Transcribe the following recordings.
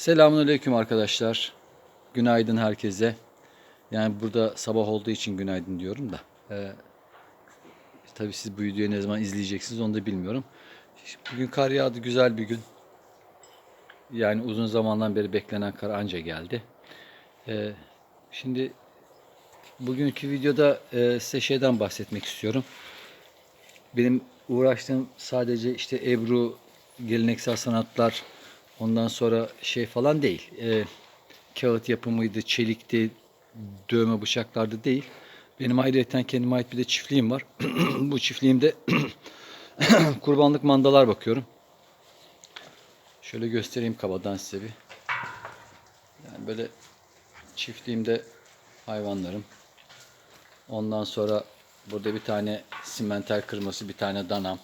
Selamünaleyküm arkadaşlar. Günaydın herkese. Yani burada sabah olduğu için günaydın diyorum da. Ee, tabii siz bu videoyu ne zaman izleyeceksiniz onu da bilmiyorum. Bugün kar yağdı, güzel bir gün. Yani uzun zamandan beri beklenen kar anca geldi. Ee, şimdi bugünkü videoda e, size şeyden bahsetmek istiyorum. Benim uğraştığım sadece işte Ebru, geleneksel sanatlar, ondan sonra şey falan değil. Ee, kağıt yapımıydı, çelikti, dövme bıçaklardı değil. Benim ayrıyeten kendime ait bir de çiftliğim var. Bu çiftliğimde kurbanlık mandalar bakıyorum. Şöyle göstereyim kabadan size bir. Yani böyle çiftliğimde hayvanlarım. Ondan sonra burada bir tane simenter kırması, bir tane danam.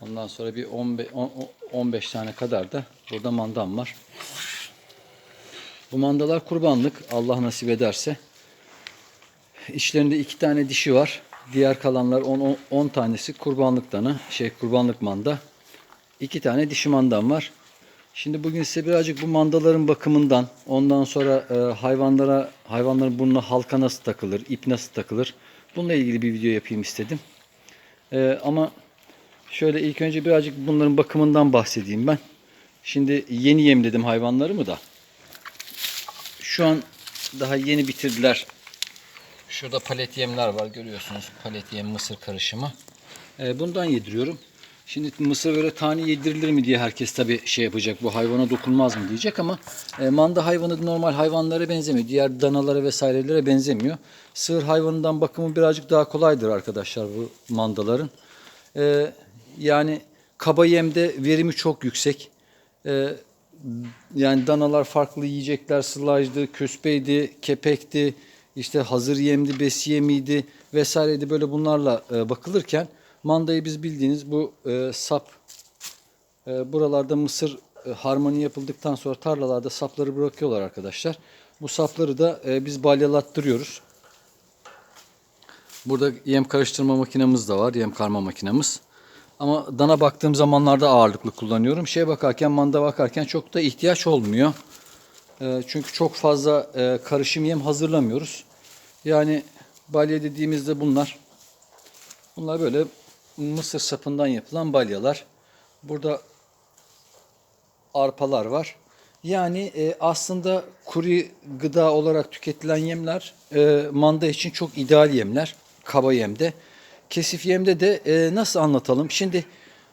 Ondan sonra bir 15, 10 15 tane kadar da burada mandam var. Bu mandalar kurbanlık Allah nasip ederse. İçlerinde iki tane dişi var. Diğer kalanlar 10, 10 tanesi kurbanlık dana, şey kurbanlık manda. İki tane dişi mandam var. Şimdi bugün size birazcık bu mandaların bakımından, ondan sonra e, hayvanlara, hayvanların burnuna halka nasıl takılır, ip nasıl takılır, bununla ilgili bir video yapayım istedim. E, ama şöyle ilk önce birazcık bunların bakımından bahsedeyim ben. Şimdi yeni yemledim hayvanlarımı da. Şu an daha yeni bitirdiler. Şurada palet yemler var görüyorsunuz. Palet yem mısır karışımı. E, bundan yediriyorum. Şimdi mısır böyle tane yedirilir mi diye herkes tabi şey yapacak. Bu hayvana dokunmaz mı diyecek ama e, manda hayvanı normal hayvanlara benzemiyor. Diğer danalara vesairelere benzemiyor. Sığır hayvanından bakımı birazcık daha kolaydır arkadaşlar bu mandaların. E, yani kaba yemde verimi çok yüksek. E, yani danalar farklı yiyecekler sılajdı, küspeydi, kepekti, işte hazır yemdi, besi yemiydi vesaireydi böyle bunlarla e, bakılırken mandayı biz bildiğiniz bu e, sap e, buralarda mısır e, harmoni yapıldıktan sonra tarlalarda sapları bırakıyorlar arkadaşlar. Bu sapları da e, biz balyalattırıyoruz. Burada yem karıştırma makinemiz de var, yem karma makinemiz. Ama dana baktığım zamanlarda ağırlıklı kullanıyorum. Şeye bakarken, manda bakarken çok da ihtiyaç olmuyor. E, çünkü çok fazla e, karışım yem hazırlamıyoruz. Yani balya dediğimizde bunlar. Bunlar böyle mısır sapından yapılan balyalar. Burada arpalar var. Yani e, aslında kuru gıda olarak tüketilen yemler e, manda için çok ideal yemler. Kaba yemde. Kesif yemde de e, nasıl anlatalım? Şimdi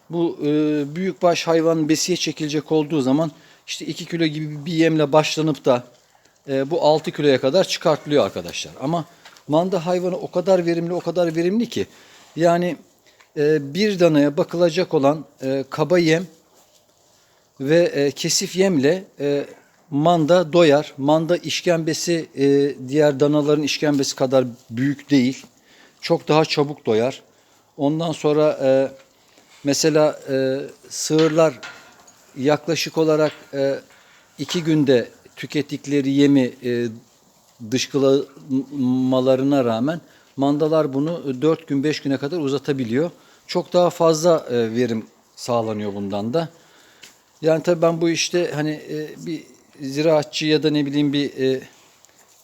bu e, büyükbaş hayvan besiye çekilecek olduğu zaman işte 2 kilo gibi bir yemle başlanıp da e, bu 6 kiloya kadar çıkartılıyor arkadaşlar. Ama manda hayvanı o kadar verimli o kadar verimli ki yani e, bir danaya bakılacak olan e, kaba yem ve e, kesif yemle e, manda doyar. Manda işkembesi e, diğer danaların işkembesi kadar büyük değil. Çok daha çabuk doyar. Ondan sonra e, mesela e, sığırlar yaklaşık olarak e, iki günde tükettikleri yemi e, dışkılamalarına rağmen mandalar bunu 4 gün 5 güne kadar uzatabiliyor. Çok daha fazla e, verim sağlanıyor bundan da. Yani tabii ben bu işte hani e, bir ziraatçı ya da ne bileyim bir e, e,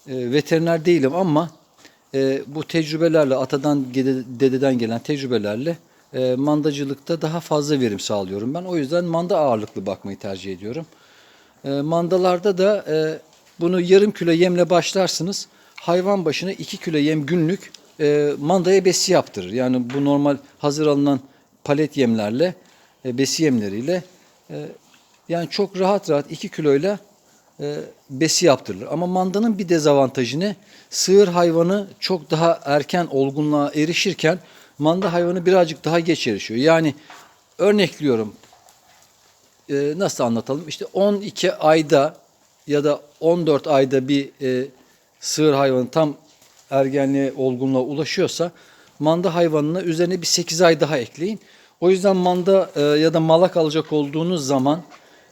veteriner değilim ama e, bu tecrübelerle atadan dededen gelen tecrübelerle e, mandacılıkta daha fazla verim sağlıyorum ben. O yüzden manda ağırlıklı bakmayı tercih ediyorum. E, mandalarda da e, bunu yarım kilo yemle başlarsınız. Hayvan başına 2 kilo yem günlük e, mandaya besi yaptırır. Yani bu normal hazır alınan palet yemlerle, e, besi yemleriyle e, yani çok rahat rahat 2 kiloyla besi yaptırılır. Ama mandanın bir dezavantajı ne? Sığır hayvanı çok daha erken olgunluğa erişirken manda hayvanı birazcık daha geç erişiyor. Yani örnekliyorum e, nasıl anlatalım? İşte 12 ayda ya da 14 ayda bir e, sığır hayvanı tam ergenliğe, olgunluğa ulaşıyorsa manda hayvanına üzerine bir 8 ay daha ekleyin. O yüzden manda e, ya da malak alacak olduğunuz zaman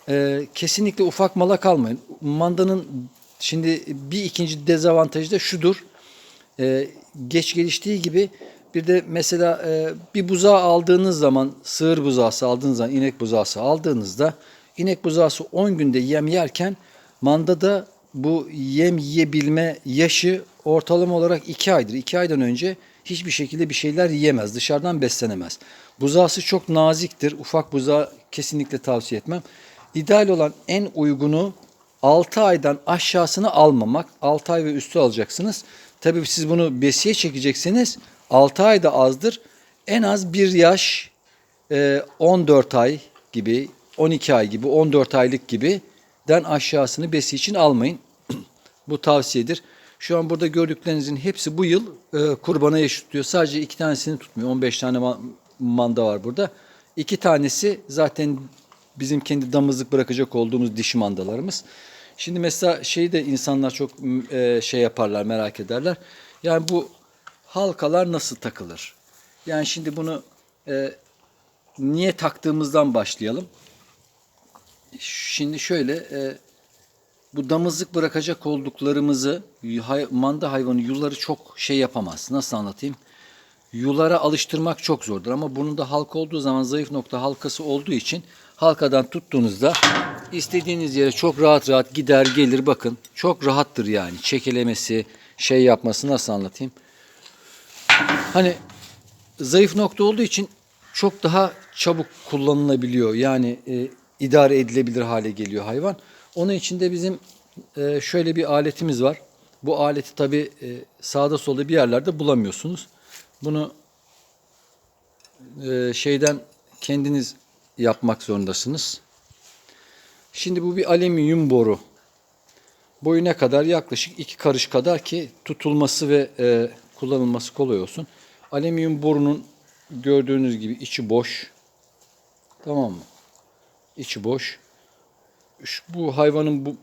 e, kesinlikle ufak malak almayın. Mandanın şimdi bir ikinci dezavantajı da şudur. E, geç geliştiği gibi bir de mesela e, bir buzağı aldığınız zaman sığır buzağısı aldığınız zaman inek buzağısı aldığınızda inek buzağısı 10 günde yem yerken mandada bu yem yiyebilme yaşı ortalama olarak 2 aydır. 2 aydan önce hiçbir şekilde bir şeyler yiyemez. Dışarıdan beslenemez. Buzağısı çok naziktir. Ufak buzağı kesinlikle tavsiye etmem. İdeal olan en uygunu 6 aydan aşağısını almamak. 6 ay ve üstü alacaksınız. Tabii siz bunu besiye çekecekseniz 6 ay da azdır. En az 1 yaş e, 14 ay gibi 12 ay gibi 14 aylık gibi den aşağısını besi için almayın. bu tavsiyedir. Şu an burada gördüklerinizin hepsi bu yıl e, kurbana tutuyor. Sadece iki tanesini tutmuyor. 15 tane ma- manda var burada. İki tanesi zaten bizim kendi damızlık bırakacak olduğumuz dişi mandalarımız. Şimdi mesela şeyi de insanlar çok e, şey yaparlar merak ederler. Yani bu halkalar nasıl takılır? Yani şimdi bunu e, niye taktığımızdan başlayalım. Şimdi şöyle e, bu damızlık bırakacak olduklarımızı hay- manda hayvanı yuları çok şey yapamaz. Nasıl anlatayım? Yulara alıştırmak çok zordur ama bunun da halka olduğu zaman zayıf nokta halkası olduğu için halkadan tuttuğunuzda istediğiniz yere çok rahat rahat gider gelir bakın. Çok rahattır yani çekelemesi şey yapması nasıl anlatayım? Hani zayıf nokta olduğu için çok daha çabuk kullanılabiliyor. Yani e, idare edilebilir hale geliyor hayvan. Onun için de bizim e, şöyle bir aletimiz var. Bu aleti tabi sağda solda bir yerlerde bulamıyorsunuz. Bunu e, şeyden kendiniz yapmak zorundasınız. Şimdi bu bir alüminyum boru. Boyu ne kadar? Yaklaşık iki karış kadar ki tutulması ve e, kullanılması kolay olsun. Alüminyum borunun gördüğünüz gibi içi boş. Tamam mı? İçi boş. Şu, bu hayvanın bu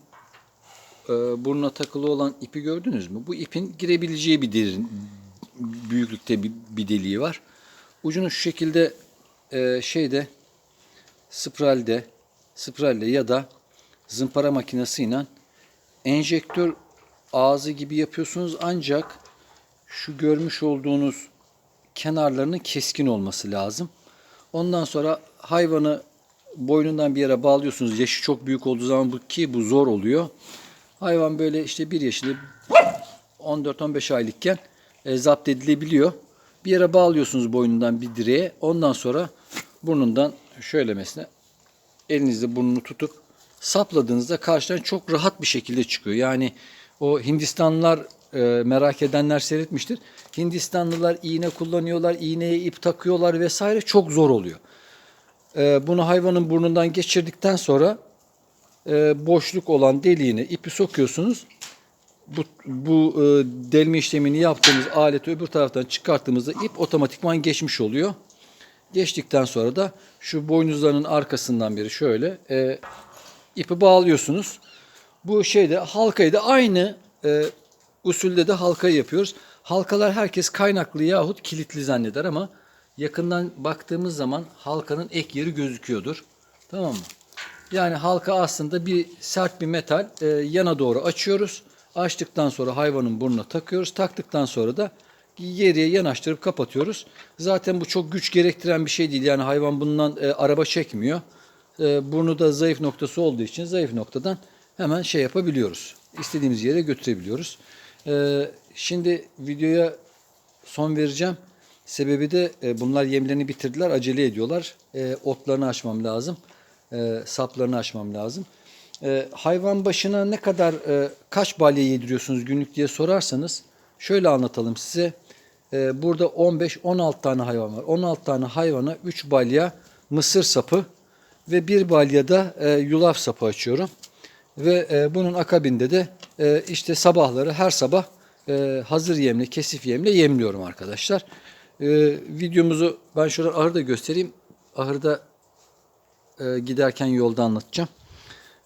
e, burnuna takılı olan ipi gördünüz mü? Bu ipin girebileceği bir derin büyüklükte bir, bir deliği var. Ucunu şu şekilde e, şeyde spralde spralle ya da zımpara makinesiyle enjektör ağzı gibi yapıyorsunuz ancak şu görmüş olduğunuz kenarlarının keskin olması lazım. Ondan sonra hayvanı boynundan bir yere bağlıyorsunuz. Yaşı çok büyük olduğu zaman bu ki bu zor oluyor. Hayvan böyle işte bir yaşında 14-15 aylıkken e, zapt edilebiliyor. Bir yere bağlıyorsunuz boynundan bir direğe. Ondan sonra burnundan şöyle mesela elinizle burnunu tutup sapladığınızda karşıdan çok rahat bir şekilde çıkıyor. Yani o Hindistanlılar e, merak edenler seyretmiştir. Hindistanlılar iğne kullanıyorlar, iğneye ip takıyorlar vesaire çok zor oluyor. E, bunu hayvanın burnundan geçirdikten sonra e, boşluk olan deliğine ipi sokuyorsunuz. Bu, bu e, delme işlemini yaptığımız aleti öbür taraftan çıkarttığımızda ip otomatikman geçmiş oluyor. Geçtikten sonra da şu boynuzlarının arkasından biri şöyle e, ipi bağlıyorsunuz. Bu şeyde halkayı da aynı e, usulde de halkayı yapıyoruz. Halkalar herkes kaynaklı yahut kilitli zanneder ama yakından baktığımız zaman halkanın ek yeri gözüküyordur. Tamam mı? Yani halka aslında bir sert bir metal e, yana doğru açıyoruz. Açtıktan sonra hayvanın burnuna takıyoruz. Taktıktan sonra da geriye yanaştırıp kapatıyoruz. Zaten bu çok güç gerektiren bir şey değil. Yani hayvan bundan e, araba çekmiyor. E, burnu da zayıf noktası olduğu için zayıf noktadan hemen şey yapabiliyoruz. İstediğimiz yere götürebiliyoruz. E, şimdi videoya son vereceğim. Sebebi de e, bunlar yemlerini bitirdiler. Acele ediyorlar. E, otlarını açmam lazım. E, saplarını açmam lazım. E, hayvan başına ne kadar e, kaç balya yediriyorsunuz günlük diye sorarsanız şöyle anlatalım size. E, burada 15-16 tane hayvan var. 16 tane hayvana 3 balya mısır sapı ve bir balyada e, yulaf sapı açıyorum. Ve e, bunun akabinde de e, işte sabahları her sabah e, hazır yemle, kesif yemle yemliyorum arkadaşlar. E, videomuzu ben şuradan ahırda göstereyim. Ahırda e, giderken yolda anlatacağım.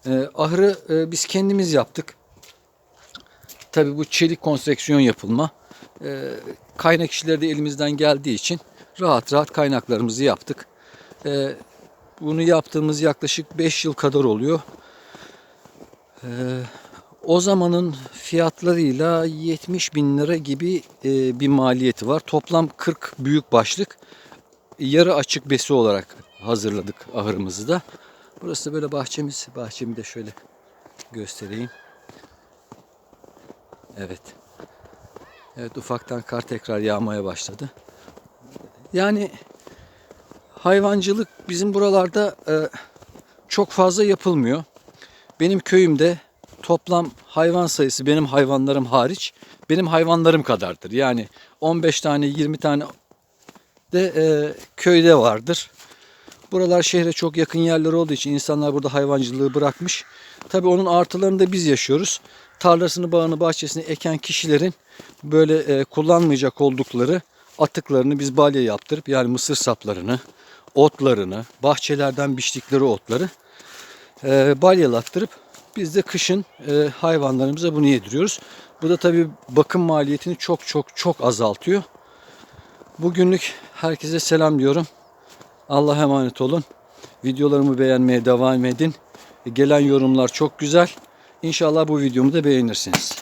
E, ahırı e, biz kendimiz yaptık. Tabii bu çelik konstrüksiyon yapılma. E, kaynak işleri de elimizden geldiği için rahat rahat kaynaklarımızı yaptık. E, bunu yaptığımız yaklaşık 5 yıl kadar oluyor. E, o zamanın fiyatlarıyla 70 bin lira gibi e, bir maliyeti var. Toplam 40 büyük başlık yarı açık besi olarak hazırladık ahırımızı da. Burası da böyle bahçemiz. Bahçemi de şöyle göstereyim. Evet. Evet ufaktan kar tekrar yağmaya başladı. Yani hayvancılık bizim buralarda e, çok fazla yapılmıyor. Benim köyümde toplam hayvan sayısı benim hayvanlarım hariç benim hayvanlarım kadardır. Yani 15 tane 20 tane de e, köyde vardır. Buralar şehre çok yakın yerler olduğu için insanlar burada hayvancılığı bırakmış. Tabii onun artılarını da biz yaşıyoruz. Tarlasını, bağını, bahçesini eken kişilerin böyle e, kullanmayacak oldukları atıklarını biz balya yaptırıp yani mısır saplarını, otlarını, bahçelerden biçtikleri otları e, balyalattırıp biz de kışın e, hayvanlarımıza bunu yediriyoruz. Bu da tabii bakım maliyetini çok çok çok azaltıyor. Bugünlük herkese selam diyorum. Allah'a emanet olun. Videolarımı beğenmeye devam edin. Gelen yorumlar çok güzel. İnşallah bu videomu da beğenirsiniz.